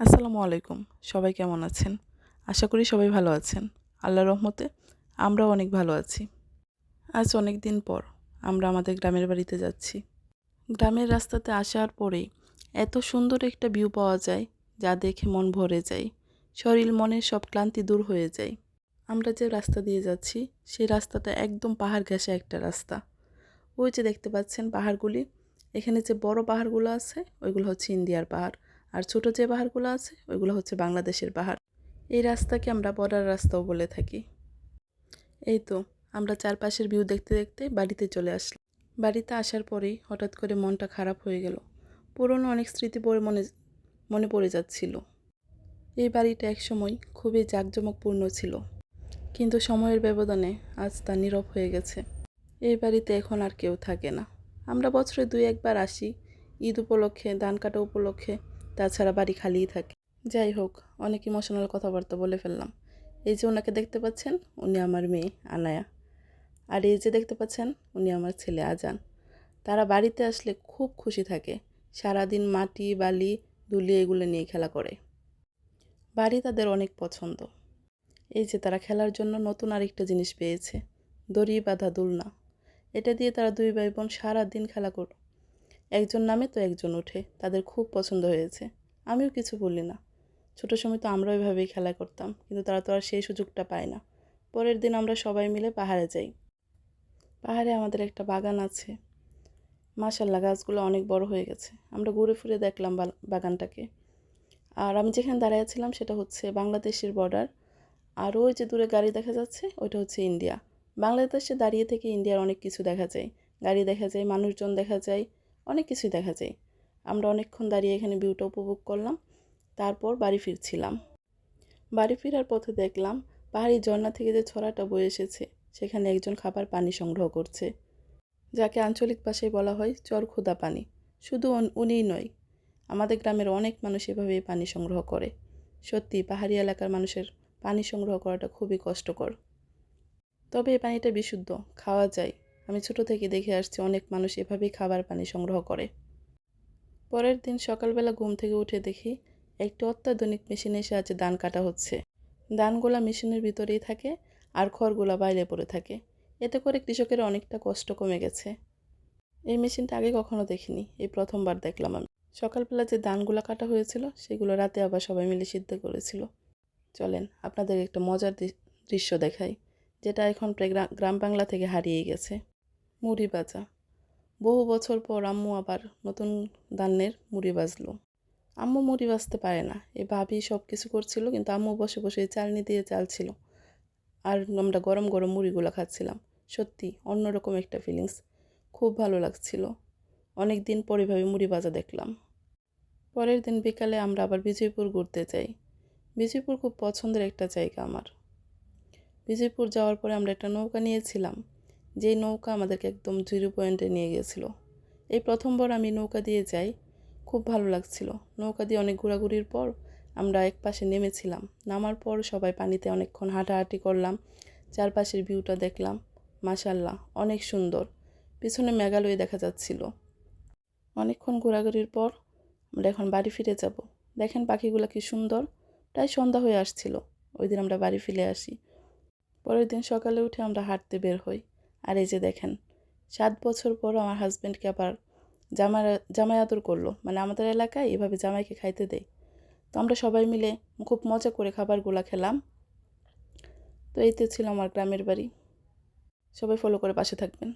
আসসালামু আলাইকুম। সবাই কেমন আছেন? আশা করি সবাই ভালো আছেন। আল্লাহর রহমতে আমরাও অনেক ভালো আছি। আজ অনেক দিন পর আমরা আমাদের গ্রামের বাড়িতে যাচ্ছি। গ্রামের রাস্তাতে আসার পরেই এত সুন্দর একটা ভিউ পাওয়া যায়, যা দেখে মন ভরে যায়। শরীর, মনের সব ক্লান্তি দূর হয়ে যায়। আমরা যে রাস্তা দিয়ে যাচ্ছি, সেই রাস্তাটা একদম পাহাড় ঘেঁষে একটা রাস্তা। ওই যে দেখতে পাচ্ছেন পাহাড়গুলি, এখানে যে বড় পাহাড়গুলো আছে, ওইগুলো হচ্ছে ইন্ডিয়ার পাহাড়। আর ছোট যে পাহাড়গুলো আছে, ওইগুলো হচ্ছে বাংলাদেশের পাহাড়। এই রাস্তাকে আমরা বর্ডার রাস্তাও বলে থাকি। এই তো, আমরা চারপাশের ভিউ দেখতে দেখতে বাড়িতে চলে আসলাম। বাড়িতে আসার পরেই হঠাৎ করে মনটা খারাপ হয়ে গেল। পুরনো অনেক স্মৃতি পড়ে মনে মনে পড়ে যাচ্ছিল। এই বাড়িটা একসময় খুবই জাঁকজমকপূর্ণ ছিল। কিন্তু সময়ের ব্যবধানে আজ তা নীরব হয়ে গেছে। এই বাড়িতে এখন আর কেউ থাকে না। আমরা বছরে দুই একবার আসি। ঈদ উপলক্ষে, ধান কাটা উপলক্ষে তাছাড়া বাড়ি খালিই থাকে। যাই হোক, অনেক ইমোশনাল কথাবার্তা বলে ফেললাম। এই যে ওনাকে দেখতে পাচ্ছেন, উনি আমার মেয়ে, আনায়া। আর এই যে দেখতে পাচ্ছেন, উনি আমার ছেলে, আজান। তারা বাড়িতে আসলে খুব খুশি থাকে। সারাদিন মাটি, বালি দুলি এগুলো নিয়ে খেলা করে। বাড়ি তাদের অনেক পছন্দ। এই যে তারা খেলার জন্য নতুন আরেকটা জিনিস পেয়েছে, দড়ি বাঁধা দুলনা। এটা দিয়ে তারা দুই ভাই বোন সারাদিন খেলা কর একজন নামে তো একজন ওঠে, তাদের খুব পছন্দ হয়েছে। আমিও কিছু বলি না। ছোটো সময় তো আমরাও এভাবেই খেলা করতাম, কিন্তু তারা তো আর সেই সুযোগটা পায় না। পরের দিন আমরা সবাই মিলে পাহাড়ে যাই। পাহাড়ে আমাদের একটা বাগান আছে। মাশাল্লাহ, গাছগুলো অনেক বড় হয়ে গেছে। আমরা ঘুরে ফিরে দেখলাম বাগানটাকে। আর আমি যেখানে দাঁড়িয়েছিলাম সেটা হচ্ছে বাংলাদেশের বর্ডার আর ওই যে দূরে গাড়ি দেখা যাচ্ছে, ওইটা হচ্ছে ইন্ডিয়া। বাংলাদেশে দাঁড়িয়ে থেকে ইন্ডিয়ার অনেক কিছু দেখা যায়। গাড়ি দেখা যায়, মানুষজন দেখা যায় অনেক কিছুই দেখা যায়। আমরা অনেকক্ষণ দাঁড়িয়ে এখানে ভিউটা উপভোগ করলাম, তারপর বাড়ি ফিরছিলাম। বাড়ি ফেরার পথে দেখলাম, পাহাড়ি ঝর্ণা থেকে যে ছড়াটা বয়ে এসেছে, সেখানে একজন খাবার পানি সংগ্রহ করছে, যাকে আঞ্চলিক ভাষায় বলা হয় চরখুদা পানি। শুধু উনিই নয়, আমাদের গ্রামের অনেক মানুষ এভাবেই পানি সংগ্রহ করে। সত্যি পাহাড়ি এলাকার মানুষের পানি সংগ্রহ করাটা খুবই কষ্টকর। তবে এই পানিটা বিশুদ্ধ, খাওয়া যায়। আমি ছোট থেকে দেখে আসছি অনেক মানুষ এভাবেই খাবার পানি সংগ্রহ করে। পরের দিন সকালবেলা ঘুম থেকে উঠে দেখি একটি অত্যাধুনিক মেশিনের সাহায্যে ধান কাটা হচ্ছে। ধানগুলা মেশিনের ভিতরেই থাকে আর খড়গুলা বাইরে পড়ে থাকে। এতে করে কৃষকের অনেকটা কষ্ট কমে গেছে। এই মেশিনটা আগে কখনো দেখিনি, এই প্রথমবার দেখলাম আমি। সকালবেলা যে ধানগুলা কাটা হয়েছিল, সেগুলো রাতে আবার সবাই মিলে সিদ্ধ করেছিল। চলেন আপনাদের একটা মজার দৃশ্য দেখাই, যেটা এখন প্রায় গ্রাম বাংলা থেকে হারিয়ে গেছে। মুড়ি বাজা বহু বছর পর আম্মু আবার নতুন ধানের মুড়ি বাজলো আম্মু মুড়ি বাজতে পারে না। এ ভাবি সব কিছু করছিল, কিন্তু আম্মু বসে বসে চালনি দিয়ে চাল ছিল। আর আমরা গরম গরম মুড়িগুলো খাচ্ছিলাম। সত্যি, অন্যরকম একটা ফিলিংস খুব ভালো লাগছিল। অনেক দিন পরে ভাবে মুড়ি বাজা দেখলাম। পরের দিন বিকালে আমরা আবার বিজয়পুর ঘুরতে যাই। বিজয়পুর খুব পছন্দের একটা জায়গা আমার। বিজয়পুর যাওয়ার পরে আমরা একটা নৌকা নিয়েছিলাম। যেই নৌকা আমাদেরকে একদম জিরো পয়েন্টে নিয়ে গেছিল। এই প্রথমবার আমি নৌকা দিয়ে যাই, খুব ভালো লাগছিল। নৌকা দিয়ে অনেক ঘোরাঘুরির পর আমরা এক পাশে নেমেছিলাম। নামার পর সবাই পানিতে অনেকক্ষণ হাঁটাহাঁটি করলাম। চারপাশের ভিউটা দেখলাম। মাসাল্লাহ অনেক সুন্দর। পিছনে মেঘালয় দেখা যাচ্ছিল। অনেকক্ষণ ঘোরাঘুরির পর আমরা এখন বাড়ি ফিরে যাব। দেখেন পাখিগুলো কি সুন্দর। প্রায় সন্ধ্যা হয়ে আসছিল। ওই দিন আমরা বাড়ি ফিরে আসি। পরের দিন সকালে উঠে আমরা হাঁটতে বের হই। আর এই যে দেখেন, সাত বছর পর আমার হাজব্যান্ডকে আবার জামাই জামাই আদর করল। মানে আমাদের এলাকায় এভাবে জামাইকে খাইতে দেয়। তো আমরা সবাই মিলে খুব মজা করে খাবারগুলো খেলাম। তো এই তো ছিল আমার গ্রামের বাড়ি। সবাই ফলো করে পাশে থাকবেন।